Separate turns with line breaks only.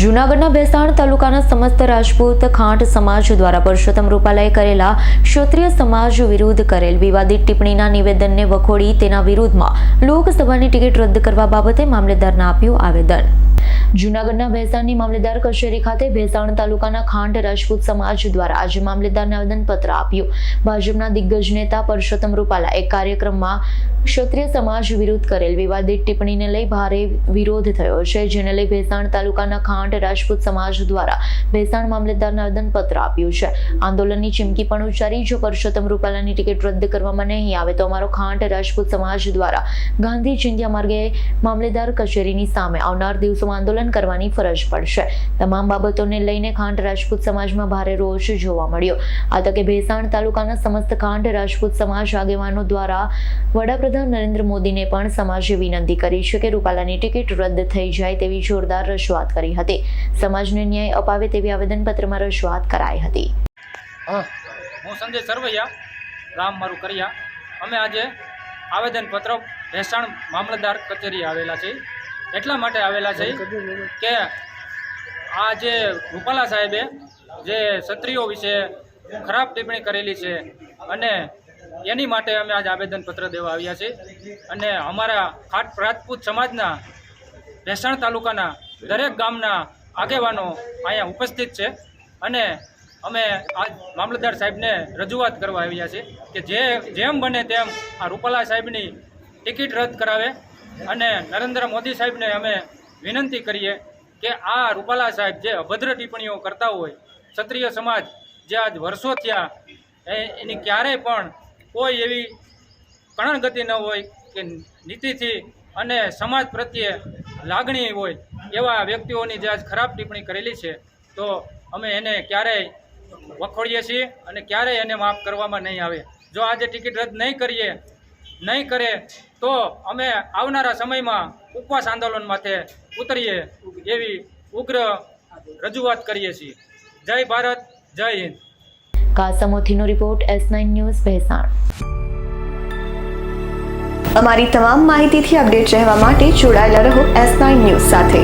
જૂનાગઢના ભેસાણ તાલુકાના સમસ્ત રાજપૂત ખાંટ સમાજ દ્વારા પુરુષોત્તમ રૂપાલાએ કરેલા ક્ષત્રિય સમાજ વિરુદ્ધ કરેલ વિવાદિત ટિપ્પણીના નિવેદનને વખોડી તેના વિરુદ્ધમાં લોકસભાની ટિકિટ રદ કરવા બાબતે મામલેદારને આપ્યું આવેદન. જૂનાગઢના ભેસાણની મામલેદાર કચેરી ખાતે ભેસાણ તાલુકાના ખાંડ રાજપૂત સમાજ દ્વારા આજે મામલેદારને આવેદનપત્ર આપ્યું. ભાજપના દિગ્ગજ નેતા પરસોત્તમ રૂપાલા એક કાર્યક્રમમાં ક્ષત્રિય સમાજ વિરુદ્ધ કરેલ વિવાદિત ટિપ્પણીને લઈ ભારે વિરોધ થયો છે, જેને લઈ ભેસાણ તાલુકાના ખાંટ રાજપૂત સમાજ દ્વારા ભેસાણ મામલેદારને આવેદનપત્ર આપ્યું છે. આંદોલનની ચીમકી પણ ઉચ્ચારી, જો પરસોત્તમ રૂપાલાની ટિકિટ રદ કરવામાં નહીં આવે, તો અમારો ખાંટ રાજપૂત સમાજ દ્વારા ગાંધી ચિંધ્યા માર્ગે મામલેદાર કચેરીની સામે આવનાર દિવસોમાં આંદોલન કરવાની ફરજ પડશે. તમામ બાબતોને લઈને ખાંટ રાજપૂત સમાજમાં ભારે રોષ જોવા મળ્યો. આ તકે ભેસાણ તાલુકાના સમસ્ત ખાંટ રાજપૂત સમાજ આગેવાનો દ્વારા વડાપ્રધાન નરેન્દ્ર મોદીને પણ સમાજે વિનંતી કરી છે કે રૂપાલાની ટિકિટ રદ થઈ જાય તેવી જોરદાર રજૂઆત કરી હતી. સમાજને ન્યાય અપાવે તેવી આવેદનપત્રમાં રજૂઆત કરાઈ હતી.
હું
સંજય સરવૈયા, રામ મારું કરિયા. અમે આજે આવેદનપત્ર ભેસાણ મામલતદાર કચેરી આવેલા છે એટલા માટે આવેલા છે કે આ જે રૂપાલા સાહેબે જે ક્ષત્રિયો વિશે ખરાબ ટિપ્પણી કરેલી છે અને એની માટે અમે આજ આવેદનપત્ર દેવા આવ્યા છીએ અને અમારા ખાટ રાજપૂત સમાજના ભેસાણ તાલુકાના દરેક ગામના આગેવાનો અહીંયા ઉપસ્થિત છે. અને અમે આજ મામલતદાર સાહેબને રજૂઆત કરવા આવ્યા છે કે જે જેમ બને તેમ આ રૂપાલા સાહેબની ટિકિટ રદ કરાવે. અને નરેન્દ્ર મોદી સાહેબને અમે વિનંતી કરીએ કે આ રૂપાલા સાહેબ જે અભદ્ર ટિપ્પણીઓ કરતા હોય, ક્ષત્રિય સમાજ જે આજ વર્ષો થયા એની ક્યારેય પણ કોઈ એવી કણગતિ ન હોય કે નીતિથી અને સમાજ પ્રત્યે લાગણી હોય એવા વ્યક્તિઓની જે આજ ખરાબ ટિપ્પણી કરેલી છે, તો અમે એને ક્યારેય વખોડીએ છીએ અને ક્યારેય એને માફ કરવામાં નહીં આવે. જો આજે ટિકિટ રદ નહીં કરીએ, નહીં કરે, તો અમે આવનારા સમયમાં ઉપવાસ આંદોલન માથે ઉતરીએ એવી ઉગ્ર રજૂઆત કરીએ છીએ. જય ભારત, જય Hind.
કાસમોથીનો report S nine news Bhesan.
અમારી તમામ માહિતીથી અપડેટ રહેવા માટે જોડાયેલા રહો એસ નાઇન ન્યૂઝ સાથે.